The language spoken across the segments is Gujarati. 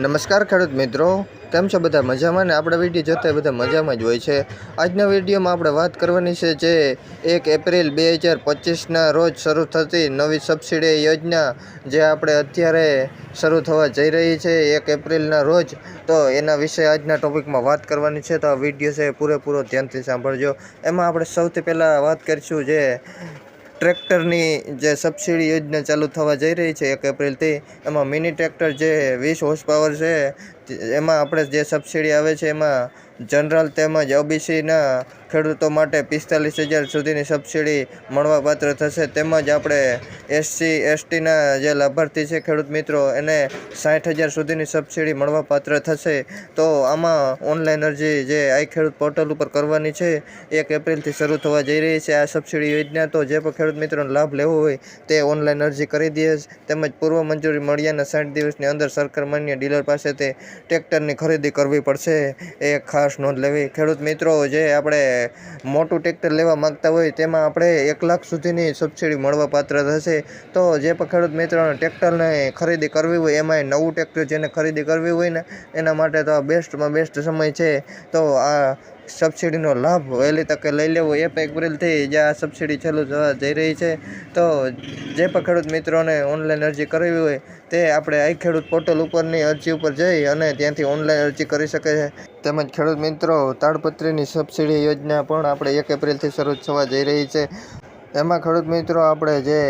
નમસ્કાર ખેડૂત મિત્રો, કેમ છો બધા મજામાં? ને આપણા વીડિયો જોતા બધા મજામાં જ હોય છે. આજના વિડીયોમાં આપણે વાત કરવાની છે જે એક એપ્રિલ બે હજાર પચીસના રોજ શરૂ થતી નવી સબસિડી યોજના, જે આપણે અત્યારે શરૂ થવા જઈ રહી છે એક એપ્રિલના રોજ. તો એના વિશે આજના ટોપિકમાં વાત કરવાની છે. તો આ વીડિયો છે પૂરેપૂરો ધ્યાનથી સાંભળજો. એમાં આપણે સૌથી પહેલાં વાત કરીશું જે ટ્રેક્ટરની જે સબસિડી યોજના ચાલુ થવા જઈ રહી છે એક એપ્રિલથી, એમાં મિની ટ્રેક્ટર જે વીસ હોર્સ પાવર છે એમાં આપણે જે સબસિડી આવે છે એમાં જનરલ તેમજ ઓબીસીના ખેડૂતો માટે પિસ્તાલીસ હજાર સુધીની સબસિડી મળવાપાત્ર થશે. તેમજ આપણે એસસી એસટીના જે લાભાર્થી છે ખેડૂત મિત્રો, એને સાઠ હજાર સુધીની સબસિડી મળવાપાત્ર થશે. તો આમાં ઓનલાઈન અરજી જે આઈ ખેડૂત પોર્ટલ ઉપર કરવાની છે, એક એપ્રિલથી શરૂ થવા જઈ રહી છે. આ સબસિડી યોજના તો જે પણ ખેડૂત મિત્રોને લાભ લેવો હોય તે ઓનલાઈન અરજી કરી દે તેમજ પૂર્વ મંજૂરી મળ્યાના સાઠ દિવસની અંદર સરકાર માન્ય ડીલર પાસેથી ટ્રેક્ટરની ખરીદી કરવી પડશે. એ ખાસ નોંધ લેવી. ખેડૂત મિત્રો, જે આપણે મોટું ટ્રેક્ટર લેવા માંગતા હોય, તેમાં આપણે એક લાખ સુધીની સબસિડી મળવાપાત્ર થશે તો જે પણ ખેડૂત મિત્રોને ટ્રેક્ટરને ખરીદી કરવી હોય, એમાંય નવું ટ્રેક્ટર જેને ખરીદી કરવી હોય ને, એના માટે તો આ બેસ્ટમાં બેસ્ટ સમય છે. તો આ સબસિડીનો લાભ વહેલી તકે લઈ લેવો એપ એપ્રિલથી જે આ સબસિડી ચાલુ થવા જઈ રહી છે. તો જે પણ ખેડૂત મિત્રોને ઓનલાઈન અરજી કરવી હોય, તે આપણે આઈ ખેડૂત પોર્ટલ ઉપરની અરજી ઉપર જઈ અને ત્યાંથી ઓનલાઈન અરજી કરી શકે છે. તેમજ ખેડૂત મિત્રો, તાડપત્રીની સબસિડી યોજના પણ આપણે એક એપ્રિલથી શરૂ થવા જઈ રહી છે. એમાં ખેડૂત મિત્રો, આપણે જે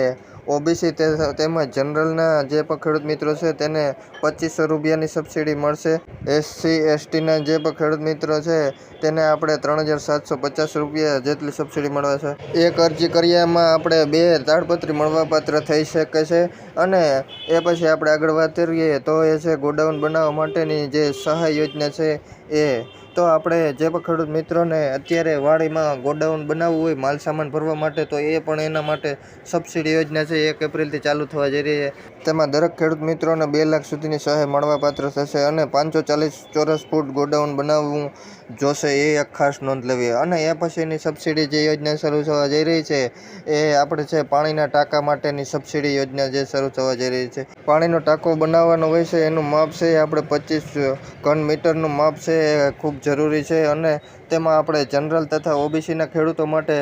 ઓબીસી તેમજ જનરલના જે પણ ખેડૂત મિત્રો છે તેને પચીસો રૂપિયાની સબસિડી મળશે. એસસી, એસટીના જે પણ ખેડૂત મિત્રો છે તેને આપણે ત્રણ હજાર સાતસો પચાસ રૂપિયા જેટલી સબસિડી મળે છે. એક અરજી કર્યામાં આપણે બે તાડપત્રી મળવાપાત્ર થઈ શકે છે અને એ પછી આપણે આગળ વાત કરીએ તો એ છે ગોડાઉન બનાવવા માટેની જે સહાય યોજના છે એ તો આપણે જે પણ ખેડૂત મિત્રોને અત્યારે વાડીમાં ગોડાઉન બનાવવું હોય, માલ સામાન ભરવા માટે, તો એ પણ એના માટે સબસિડી યોજના છે, એક એપ્રિલથી ચાલુ થવા જઈ રહી છે. તેમાં દરેક ખેડૂત મિત્રોને બે લાખ સુધીની સહાય મળવાપાત્ર થશે અને પાંચસો ચાલીસ ચોરસ ફૂટ ગોડાઉન બનાવવું જોશે, એ એક ખાસ નોંધ લેવી અને એ પછીની સબસિડી જે યોજના શરૂ થવા જઈ રહી છે, એ આપણે છે પાણીના ટાંકા માટેની સબસિડી યોજના જે શરૂ થવા જઈ રહી છે. પાણીનો ટાંકો બનાવવાનો હોય છે, એનું માપ છે, આપણે પચીસ ઘન મીટરનું માપ છે, એ ખૂબ જરૂરી છે અને તેમાં આપણે જનરલ તથા ઓબીસીના ખેડૂતો માટે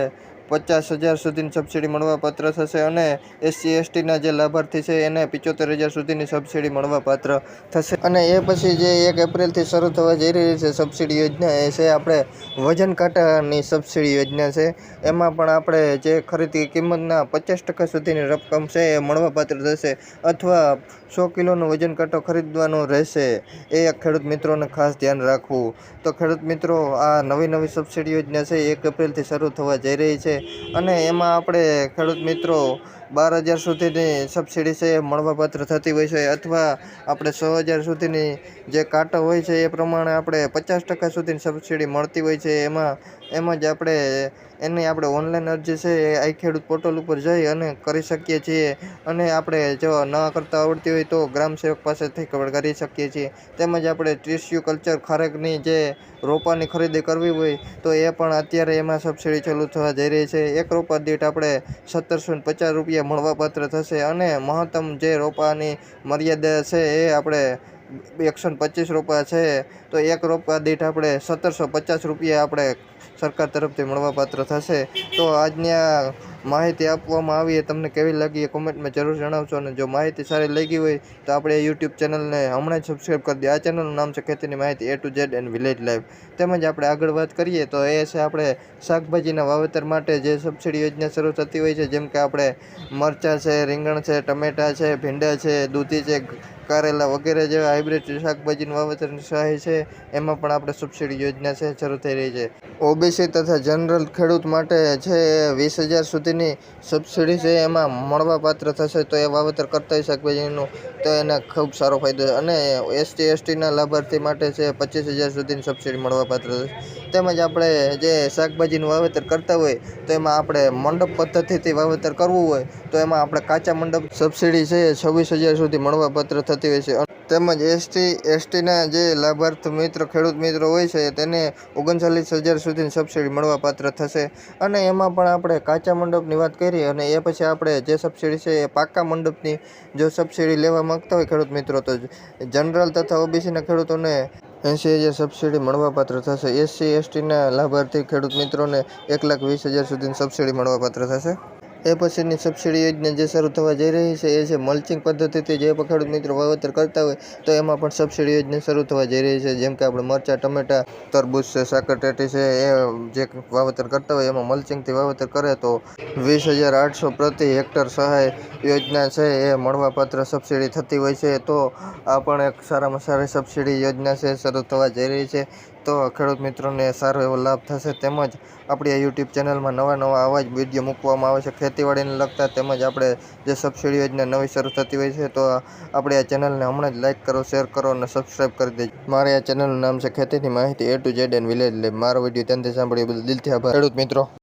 પચાસ હજાર સુધીની સબસિડી મળવાપાત્ર થશે અને એસસી, એસટીના જે લાભાર્થી છે એને પિચોતેર હજાર સુધીની સબસિડી મળવાપાત્ર થશે. અને એ પછી જે એક એપ્રિલથી શરૂ થવા જઈ રહી છે સબસિડી યોજના, એ છે આપણે વજન કાંટાની સબસિડી યોજના છે. એમાં પણ આપણે જે ખરીદી કિંમતના પચાસ ટકા સુધીની રકમ છે એ મળવાપાત્ર થશે અથવા સો કિલોનું વજન કાંટો ખરીદવાનો રહેશે. એ ખેડૂત મિત્રોને ખાસ ધ્યાન રાખવું. તો ખેડૂત મિત્રો, આ નવી નવી સબસિડી યોજના છે એક એપ્રિલથી શરૂ થવા જઈ રહી છે. અને એમાં આપણે ખેડૂત મિત્રો બાર હજાર સુધીની સબસિડી છે એ મળવાપાત્ર થતી હોય છે, અથવા આપણે છ હજાર સુધીની જે કાંટો હોય છે, એ પ્રમાણે આપણે પચાસ ટકા સુધીની સબસિડી મળતી હોય છે. એમાં, એમ જ આપણે એની આપણે ઓનલાઈન અરજી છે, એ આઈ ખેડૂત પોર્ટલ ઉપર જઈ અને કરી શકીએ છીએ. અને આપણે જો ન કરતા આવડતી હોય તો ગ્રામ સેવક પાસેથી કરી શકીએ છીએ. તેમજ આપણે ટ્રીસ્યુ કલ્ચર ખારેકની જે રોપાની ખરીદી કરવી હોય, તો એ પણ અત્યારે એમાં સબસિડી ચાલુ થવા જઈ રહી છે. એક રોપા દીઠ આપણે સત્તરસો પચાસ રૂપિયા મળવાપાત્ર થશે અને મહત્તમ જે રોપાની મર્યાદા છે એ આપણે એકસો પચીસ રોપા છે, તો એક રોપા દીઠ આપણે સત્તરસો પચાસ રૂપિયા આપણે સરકાર તરફથી મળવાપાત્ર થશે. તો આજની માહિતી આપવામાં આવી એ તમને કેવી લાગી એ કોમેન્ટમાં જરૂર જણાવશો. અને જો માહિતી સારી લાગી હોય, તો આપણે યુટ્યુબ ચેનલને હમણાં જ સબસ્ક્રાઈબ કરી દે આ ચેનલનું નામ છે ખેતીની માહિતી A to Z and village life તેમજ આપણે આગળ વાત કરીએ, તો એ છે આપણે શાકભાજીના વાવેતર માટે જે સબસિડી યોજના શરૂ થતી હોય છે, જેમ કે આપણે મરચાં છે, રીંગણ છે, ટમેટાં છે, ભીંડા છે, દૂધી છે કારેલા વગેરે જેવા હાઇબ્રિડ શાકભાજીનું વાવેતરની સહાય છે. એમાં પણ આપણે સબસિડી યોજના છે, શરૂ થઈ રહી છે. ઓબીસી તથા જનરલ ખેડૂત માટે છે વીસ હજાર સુધીની સબસિડી છે એમાં મળવાપાત્ર થશે તો એ વાવેતર કરતા શાકભાજીનું, તો એને ખૂબ સારો ફાયદો અને એસટી, એસટીના લાભાર્થી માટે છે પચીસ હજાર સુધીની સબસિડી મળવાપાત્ર થશે. તેમજ આપણે જે શાકભાજીનું વાવેતર કરતા હોય, તો એમાં આપણે મંડપ પદ્ધતિથી વાવેતર કરવું હોય, તો એમાં આપણે કાચા મંડપ સબસિડી છે છવ્વીસ હજાર સુધી મળવાપાત્ર થતી હોય છે. તેમજ એસટી એસટીના જે લાભાર્થ મિત્ર, ખેડૂત મિત્રો હોય છે, તેને ઓગણચાલીસ હજાર સુધીની સબસિડી મળવાપાત્ર થશે. અને એમાં પણ આપણે કાચા મંડપની વાત કરી, અને એ પછી આપણે જે સબસિડી છે, એ પાકા મંડપની જો સબસિડી લેવા માંગતા હોય ખેડૂત મિત્રો, તો જનરલ તથા ઓબીસીના ખેડૂતોને એંસી હજાર સબસિડી મળવાપાત્ર થશે. એસસી એસટીના લાભાર્થી ખેડૂત મિત્રોને એક લાખ વીસ હજાર સુધીની સબસિડી મળવાપાત્ર થશે. એ પછીની સબસિડી યોજના જે શરૂ થવા જઈ રહી છે, એ છે મલ્ચિંગ પદ્ધતિથી જે ખેડૂત મિત્રો વાવેતર કરતા હોય, તો એમાં પણ સબસિડી યોજના શરૂ થવા જઈ રહી છે. જેમ કે આપણે મરચાં, ટમેટા, તરબૂચ છે, સાકરટેટી છે, એ જે વાવેતર કરતા હોય એમાં મલ્ચિંગથી વાવેતર કરે તો વીસ હજાર આઠસો પ્રતિ હેક્ટર સહાય યોજના છે, એ મળવાપાત્ર સબસિડી થતી હોય છે. તો આ પણ એક સારામાં સારી સબસિડી યોજના છે, શરૂ થવા જઈ રહી છે. તો ખેડૂત મિત્રોને સારો એવો લાભ થશે તેમજ આપણી આ યુટ્યુબ ચેનલમાં નવા નવા આવા જ વીડિયો મૂકવામાં આવે છે. ખેતીવાડીને લગતા તેમજ આપણે જે સબસિડી યોજના નવી શરૂ થતી હોય છે તો આપણે આ ચેનલને હમણાં જ લાઇક કરો શેર કરો અને સબસ્ક્રાઈબ કરી દેજો. મારે આ ચેનલનું નામ છે ખેતીની માહિતી A to Z and village lab મારો વીડિયો ત્યાંથી સાંભળ્યો બદલ દિલથી આભાર. ખેડૂત મિત્રો